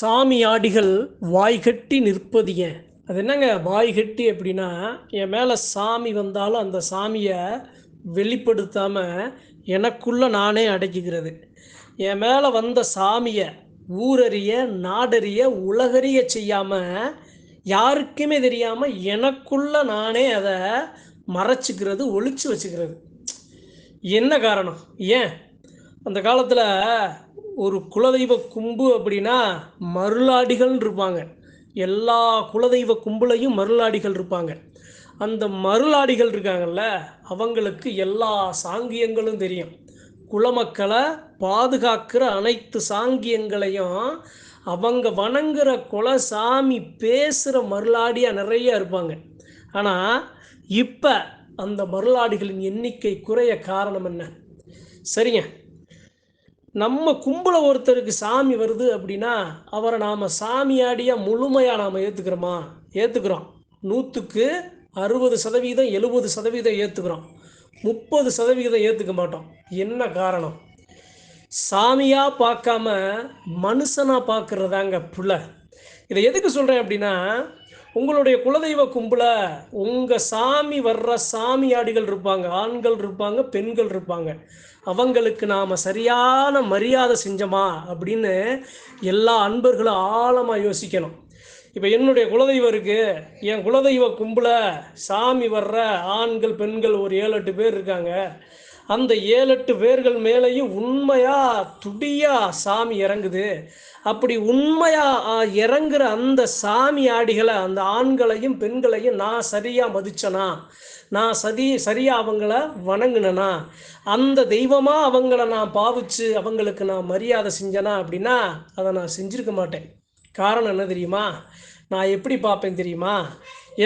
சாமியாடிகள் வாய்கட்டி நிற்பது ஏன்? அது என்னங்க வாய்கட்டி அப்படின்னா என் மேலே சாமி வந்தாலும் அந்த சாமியை வெளிப்படுத்தாமல் எனக்குள்ள நானே அடக்கிக்கிறது. என் மேலே வந்த சாமியை ஊரறிய நாடறிய உலகறிய செய்யாமல் யாருக்குமே தெரியாமல் எனக்குள்ள நானே அதை மறைச்சிக்கிறது ஒழிச்சு வச்சுக்கிறது. என்ன காரணம்? ஏன்? அந்த காலத்தில் ஒரு குலதெய்வ கும்பு அப்படின்னா மருளாடிகள் இருப்பாங்க. எல்லா குலதெய்வ கும்புலையும் மருளாடிகள் இருப்பாங்க. அந்த மருளாடிகள் இருக்காங்கல்ல அவங்களுக்கு எல்லா சாங்கியங்களும் தெரியும். குலமக்களை பாதுகாக்கிற அனைத்து சாங்கியங்களையும் அவங்க வணங்குற குலசாமி பேசுகிற மருளாடியாக நிறைய இருப்பாங்க. ஆனால் இப்போ அந்த மருளாடிகளின் எண்ணிக்கை குறைய காரணம் என்ன? சரிங்க. நம்ம கும்பல ஒருத்தருக்கு சாமி வருது அப்படின்னா அவரை நாம் சாமியாடியாக முழுமையாக நாம் ஏற்றுக்கிறோமா ஏற்றுக்கிறோம் நூற்றுக்கு அறுபது சதவீதம் எழுபது சதவீதம் ஏற்றுக்கிறோம் முப்பது சதவீதம் ஏற்றுக்க மாட்டோம். என்ன காரணம்? சாமியாக பார்க்காம மனுஷனாக பார்க்குறதாங்க பிள்ளை இதை எதுக்கு சொல்கிறேன் அப்படின்னா உங்களுடைய குலதெய்வ கும்பல உங்கள் சாமி வர்ற சாமியாடிகள் இருப்பாங்க ஆண்கள் இருப்பாங்க பெண்கள் இருப்பாங்க. அவங்களுக்கு நாம் சரியான மரியாதை செஞ்சோமா அப்படின்னு எல்லா அன்பர்களும் ஆழமாக யோசிக்கணும். இப்போ என்னுடைய குலதெய்வம் இருக்குது என் குலதெய்வ கும்பல சாமி வர்ற ஆண்கள் பெண்கள் ஒரு ஏழு எட்டு பேர் இருக்காங்க. அந்த ஏழு எட்டு பேர்கள் மேலேயும் உண்மையாக துடியாக சாமி இறங்குது. அப்படி உண்மையாக இறங்குற அந்த சாமி ஆடிகளை அந்த ஆண்களையும் பெண்களையும் நான் சரியாக மதிச்சனா? நான் சதி சரியாக அவங்கள வணங்கினனா? அந்த தெய்வமாக அவங்கள நான் பாவிச்சு அவங்களுக்கு நான் மரியாதை செஞ்சனா அப்படின்னா அதை நான் செஞ்சுருக்க மாட்டேன். காரணம் என்ன தெரியுமா? நான் எப்படி பார்ப்பேன் தெரியுமா?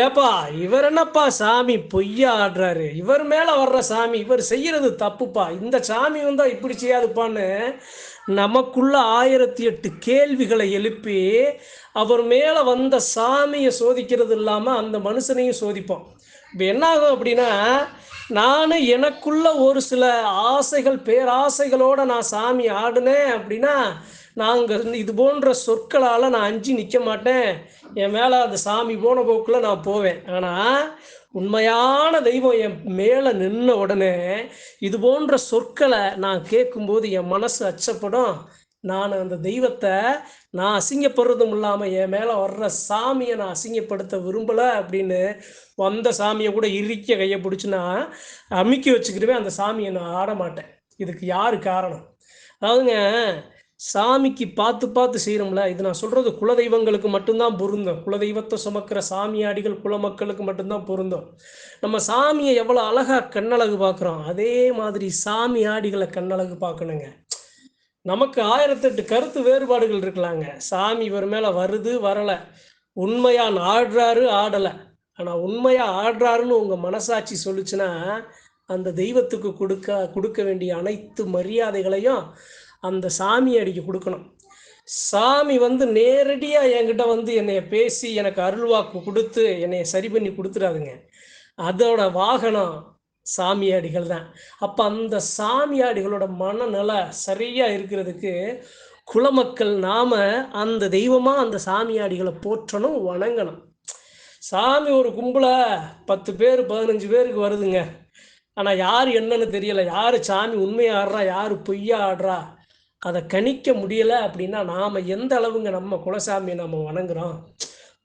ஏப்பா இவர் என்னப்பா சாமி? பொய்யா ஆடுறாரு. இவர் மேலே வர்ற சாமி இவர் செய்யறது தப்புப்பா. இந்த சாமி வந்தால் இப்படி செய்யாதுப்பான்னு நமக்குள்ள ஆயிரத்தி எட்டு கேள்விகளை எழுப்பி அவர் மேலே வந்த சாமியை சோதிக்கிறது இல்லாமல் அந்த மனுஷனையும் சோதிப்போம். இப்போ என்னாகும் அப்படின்னா நான் எனக்குள்ள ஒரு சில ஆசைகள் பேராசைகளோடு நான் சாமி ஆடினேன் அப்படின்னா நாங்கள் இது போன்ற சொற்களால் நான் அஞ்சு நிற்க மாட்டேன். என் மேலே அந்த சாமி போன போக்கில் நான் போவேன். ஆனால் உண்மையான தெய்வம் என் மேலே நின்ன உடனே இது போன்ற சொற்களை நான் கேட்கும்போது என் மனசு அச்சப்படும். நான் அந்த தெய்வத்தை நான் அசிங்கப்படுறதும் இல்லாமல் என் மேலே வர்ற சாமியை நான் அசிங்கப்படுத்த விரும்பலை அப்படின்னு வந்த சாமியை கூட இறுக்கிய கையை பிடிச்சி நான் அமுக்கி வச்சுக்கிட்டுவே அந்த சாமியை நான் ஆட மாட்டேன் இதுக்கு யார் காரணம்? அதாவதுங்க சாமிக்கு பார்த்து பார்த்து செய்கிறோம்ல இது நான் சொல்கிறது குலதெய்வங்களுக்கு மட்டும்தான் பொருந்தும். குலதெய்வத்தை சுமக்கிற சாமியாடிகள் குலமக்களுக்கு மட்டும்தான் பொருந்தும். நம்ம சாமியை எவ்வளோ அழகாக கண்ணழகு பார்க்குறோம் அதே மாதிரி சாமியாடிகளை கண்ணழகு பார்க்கணுங்க. நமக்கு ஆயிரத்தெட்டு கருத்து வேறுபாடுகள் இருக்கலாங்க. சாமி இவர் மேலே வருது வரலை. உண்மையாக ஆடுறாரு ஆடலை. ஆனால் உண்மையாக ஆடுறாருன்னு உங்கள் மனசாட்சி சொல்லுச்சுன்னா அந்த தெய்வத்துக்கு கொடுக்க கொடுக்க வேண்டிய அனைத்து மரியாதைகளையும் அந்த சாமி அடிக்கு கொடுக்கணும். சாமி வந்து நேரடியாக என்கிட்ட வந்து என்னை பேசி எனக்கு அருள்வாக்கு கொடுத்து என்னை சரி பண்ணி கொடுத்துடாதுங்க. அதோட வாகனம் சாமியாடிகள் தான். அப்போ அந்த சாமியாடிகளோட மனநிலை சரியாக இருக்கிறதுக்கு குலமக்கள் நாம் அந்த தெய்வமாக அந்த சாமியாடிகளை போற்றணும் வணங்கணும். சாமி ஒரு கும்பலை பத்து பேர் பதினஞ்சு பேருக்கு வருதுங்க. ஆனால் யார் என்னன்னு தெரியலை. யார் சாமி உண்மையாடுறா யார் பொய்யா ஆடுறா? அதை கணிக்க முடியலை அப்படின்னா நாம் எந்த அளவுங்க நம்ம குலசாமியை நம்ம வணங்குறோம்?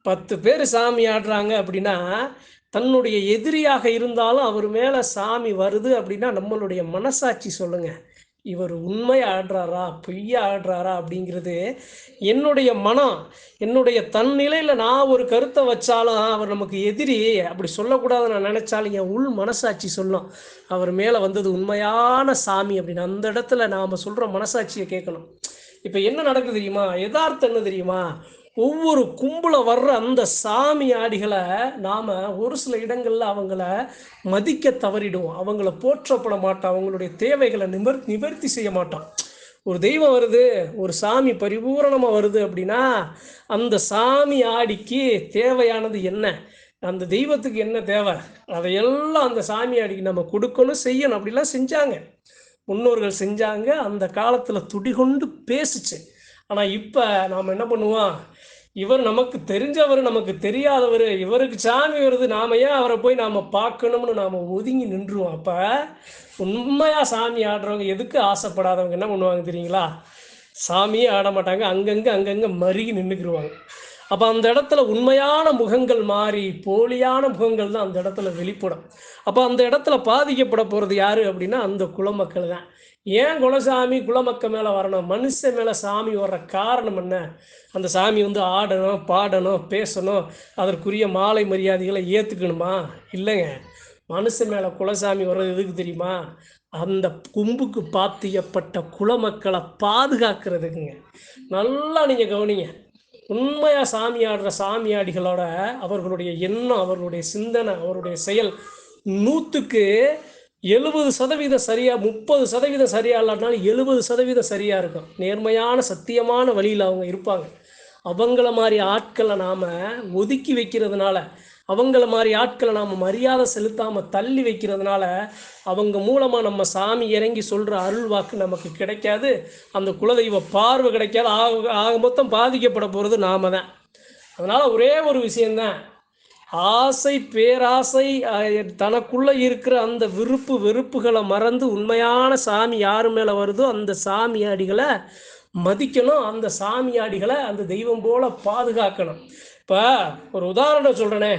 பத்து பேர் சாமி ஆடுறாங்க அப்படின்னா தன்னுடைய எதிரியாக இருந்தாலும் அவர் மேலே சாமி வருது அப்படின்னா நம்மளுடைய மனசாட்சி சொல்லுங்கள் இவர் உண்மை ஆடுறாரா பொய்யா ஆடுறாரா அப்படிங்கிறது என்னுடைய மனம் என்னுடைய தன் நிலையில் நான் ஒரு கருத்தை வச்சாலும் அவர் நமக்கு எதிரி. அப்படி சொல்லக்கூடாதுன்னு நான் நினச்சாலும் என் உள் மனசாட்சி சொல்லும். அவர் மேலே வந்தது உண்மையான சாமி அப்படின்னு. அந்த இடத்துல நாம் சொல்கிற மனசாட்சியை கேட்கணும். இப்போ என்ன நடக்குது தெரியுமா? யதார்த்தம் என்ன தெரியுமா? ஒவ்வொரு கும்பல வர்ற அந்த சாமி ஆடிகளை நாம் ஒரு சில இடங்களில் அவங்கள மதிக்க தவறிடுவோம். அவங்கள போற்றப்பட மாட்டோம். அவங்களுடைய தேவைகளை நிவர் நிவர்த்தி செய்ய மாட்டோம். ஒரு தெய்வம் வருது ஒரு சாமி பரிபூரணமாக வருது அப்படின்னா அந்த சாமி ஆடிக்கு தேவையானது என்ன? அந்த தெய்வத்துக்கு என்ன தேவை? அதையெல்லாம் அந்த சாமி ஆடிக்கு நம்ம கொடுக்கணும் செய்யணும். அப்படிலாம் செஞ்சாங்க. முன்னோர்கள் செஞ்சாங்க. அந்த காலத்தில் துடிகொண்டு பேசிச்சு. ஆனால் இப்போ நாம் என்ன பண்ணுவோம்? இவர் நமக்கு தெரிஞ்சவர் நமக்கு தெரியாதவர் இவருக்கு சாமி வருது. நாம ஏன் அவரை போய் நாம் பார்க்கணும்னு நாம் ஒதுங்கி நின்றுவோம்? அப்போ உண்மையாக சாமி ஆடுறவங்க எதுக்கு ஆசைப்படாதவங்க என்ன பண்ணுவாங்க தெரியுங்களா? சாமியே ஆட மாட்டாங்க. அங்கங்கே அங்கங்கே மருகி நின்றுக்கிடுவாங்க அப்போ அந்த இடத்துல உண்மையான முகங்கள் மாறி போலியான முகங்கள் தான் அந்த இடத்துல வெளிப்படும். அப்போ அந்த இடத்துல பாதிக்கப்பட போகிறது யார் அப்படின்னா அந்த குலமக்கள் தான். ஏன் குலசாமி குலமக்க மேலே வரணும்? மனுஷன் மேலே சாமி வர்ற காரணம் என்ன? அந்த சாமி வந்து ஆடணும் பாடணும் பேசணும் அதற்குரிய மாலை மரியாதைகளை ஏற்றுக்கணுமா இல்லைங்க. மனுஷன் மேலே குலசாமி வர்றது எதுக்கு தெரியுமா? அந்த கும்புக்கு பாத்தியப்பட்ட குலமக்களை பாதுகாக்கிறதுக்குங்க. நல்லா நீங்கள் கவனிங்க. உண்மையாக சாமி ஆடுற சாமியாடிகளோட அவர்களுடைய எண்ணம் அவர்களுடைய சிந்தனை அவருடைய செயல் நூற்றுக்கு எழுபது சதவீதம் சரியாக முப்பது சதவீதம் சரியாக இல்லாட்டினாலும் எழுபது சதவீதம் சரியாக இருக்கும். நேர்மையான சத்தியமான வழியில் அவங்க இருப்பாங்க. அவங்கள மாதிரி ஆட்களை நாம் ஒதுக்கி வைக்கிறதுனால அவங்கள மாதிரி ஆட்களை நாம் மரியாதை செலுத்தாமல் தள்ளி வைக்கிறதுனால அவங்க மூலமாக நம்ம சாமி இறங்கி சொல்கிற அருள் வாக்கு நமக்கு கிடைக்காது. அந்த குலதெய்வ பார்வை கிடைக்காது. ஆக ஆக மொத்தம் பாதிக்கப்பட போகிறது நாம தான். அதனால் ஒரே ஒரு விஷயந்தான் ஆசை பேராசை தனக்குள்ளே தனக்குள்ள இருக்கிற அந்த விருப்பு வெறுப்புகளை மறந்து உண்மையான சாமி யார் மேலே வருதோ அந்த சாமியாடிகளை மதிக்கணும். அந்த சாமியாடிகளை அந்த தெய்வம் போல பாதுகாக்கணும். இப்போ ஒரு உதாரணம் சொல்கிறேனே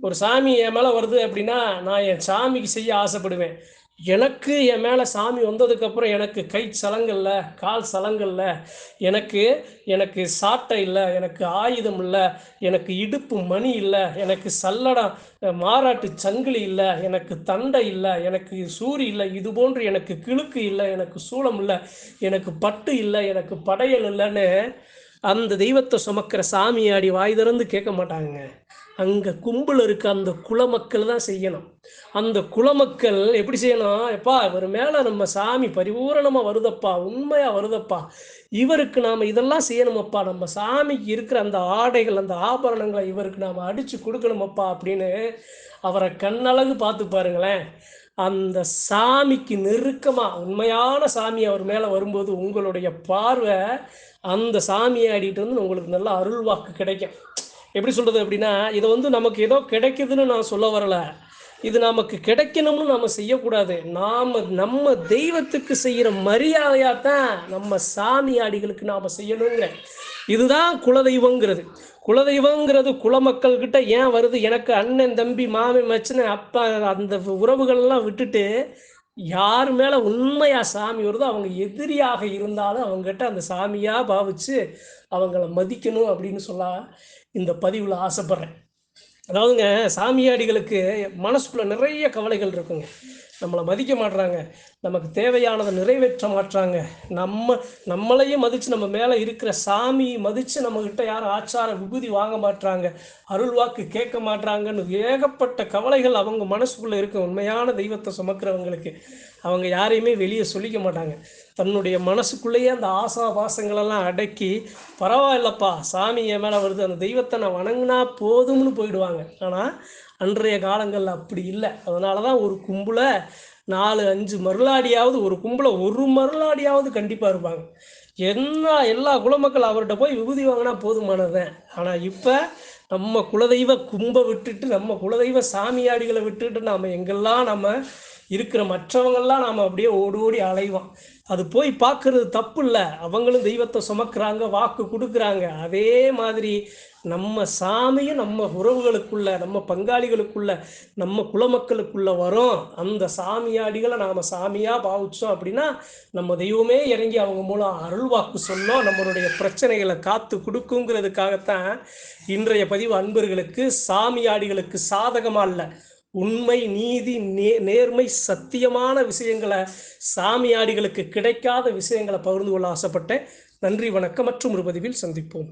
ஒரு சாமி என் மேலே வருது அப்படின்னா நான் என் சாமிக்கு செய்ய ஆசைப்படுவேன். எனக்கு என் மேலே சாமி வந்ததுக்கப்புறம் எனக்கு கை சலங்கல்ல கால் சலங்கல்ல எனக்கு எனக்கு சாட்டை இல்லை எனக்கு ஆயுதம் இல்லை எனக்கு இடுப்பு மணி இல்லை எனக்கு சல்லடம் மாறாட்டு சங்கிலி இல்லை எனக்கு தண்டை இல்லை எனக்கு சூரி இல்லை இது போன்று எனக்கு கிழுக்கு இல்லை எனக்கு சூளம் இல்லை எனக்கு பட்டு இல்லை எனக்கு படையல் இல்லைன்னு அந்த தெய்வத்தை சுமக்கிற சாமியாடி வாய் திறந்து கேட்க மாட்டாங்க. அங்கே கும்பல் இருக்க அந்த குலமக்கள் தான் செய்யணும். அந்த குலமக்கள் எப்படி செய்யணும்? எப்பா இவர் மேலே நம்ம சாமி பரிபூரணமாக வருதப்பா உண்மையாக வருதப்பா. இவருக்கு நாம் இதெல்லாம் செய்யணுமப்பா. நம்ம சாமிக்கு இருக்கிற அந்த ஆடைகள் அந்த ஆபரணங்களை இவருக்கு நாம் அடித்து கொடுக்கணுமப்பா அப்படின்னு அவரை கண்ணழகு பார்த்து பாருங்களேன். அந்த சாமிக்கு நெருக்கமாக உண்மையான சாமி அவர் மேலே வரும்போது உங்களுடைய பார்வை அந்த சாமியை ஆடிட்டு வந்து உங்களுக்கு நல்ல அருள்வாக்கு கிடைக்கும். எப்படி சொல்கிறது அப்படின்னா இதை வந்து நமக்கு ஏதோ கிடைக்குதுன்னு நான் சொல்ல வரலை. இது நமக்கு கிடைக்கணும்னு நாம் செய்யக்கூடாது. நாம் நம்ம தெய்வத்துக்கு செய்கிற மரியாதையாக தான் நம்ம சாமியாடிகளுக்கு நாம் செய்யணுங்கிற. இதுதான் குலதெய்வங்கிறது. குலதெய்வங்கிறது குலமக்கள்கிட்ட ஏன் வருது? எனக்கு அண்ணன் தம்பி மாமி மச்சனை அப்பா அந்த உறவுகள்லாம் விட்டுட்டு யார் மேலே உண்மையாக சாமி வருதோ அவங்க எதிரியாக இருந்தாலும் அவங்ககிட்ட அந்த சாமியாக பாவிச்சு அவங்கள மதிக்கணும் அப்படின்னு சொல்ல. இந்த பதிவில் ஆசைப்பட்றேன். அதாவதுங்க சாமியாடிகளுக்கு மனசுக்குள்ளே நிறைய கவலைகள் இருக்குங்க. நம்மளை மதிக்க மாட்றாங்க. நமக்கு தேவையானதை நிறைவேற்ற மாட்றாங்க. நம்ம நம்மளையும் மதித்து நம்ம மேலே இருக்கிற சாமி மதித்து நம்மக்கிட்ட யாரும் ஆச்சார விபூதி வாங்க மாட்றாங்க. அருள் வாக்கு கேட்க மாட்றாங்கன்னு ஏகப்பட்ட கவலைகள் அவங்க மனசுக்குள்ளே இருக்க. உண்மையான தெய்வத்தை சுமக்கிறவங்களுக்கு. அவங்க யாரையுமே வெளியே சொல்லிக்க மாட்டாங்க. தன்னுடைய மனசுக்குள்ளேயே அந்த ஆசா பாசங்களெல்லாம் அடக்கி பரவாயில்லப்பா சாமி என் மேலே வருது. அந்த தெய்வத்தை நான் வணங்கினா போதும்னு போயிடுவாங்க. ஆனால் அன்றைய காலங்களில் அப்படி இல்லை. அதனால தான் ஒரு கும்பலை நாலு அஞ்சு மருளாடியாவது ஒரு கும்பலை ஒரு மருளாடியாவது கண்டிப்பாக இருப்பாங்க. என்ன எல்லா குலமக்கள் அவர்கிட்ட போய் விபூதி வாங்கினா போதுமானதுதான். ஆனால் இப்போ நம்ம குலதெய்வ கும்பை விட்டுட்டு நம்ம குலதெய்வ சாமியாடிகளை விட்டுட்டு நாம் எங்கெல்லாம் நம்ம இருக்கிற மற்றவங்கெல்லாம் நாம் அப்படியே ஓடி ஓடி அலைவோம். அது போய் பார்க்கறது தப்பு இல்லை அவங்களும் தெய்வத்தை சுமக்கிறாங்க வாக்கு கொடுக்குறாங்க. அதே மாதிரி நம்ம சாமியும் நம்ம உறவுகளுக்குள்ள நம்ம பங்காளிகளுக்குள்ள நம்ம குலமக்களுக்குள்ள வரும். அந்த சாமியாடிகளை நாம் சாமியாக பாவிச்சோம் அப்படின்னா நம்ம தெய்வமே இறங்கி அவங்க மூலம் அருள் வாக்கு சொல்லும் நம்மளுடைய பிரச்சனைகளை காத்து கொடுக்குங்கிறதுக்காகத்தான் இன்றைய பதிவு அன்பர்களுக்கு சாமியாடிகளுக்கு சாதகமாக இல்லை. உண்மை நீதி நே நேர்மை சத்தியமான விஷயங்களை சாமியாடிகளுக்கு கிடைக்காத விஷயங்களை பகிர்ந்து கொள்ள ஆசைப்பட்டேன். நன்றி வணக்கம் மற்றும் ஒரு பதிவில் சந்திப்போம்.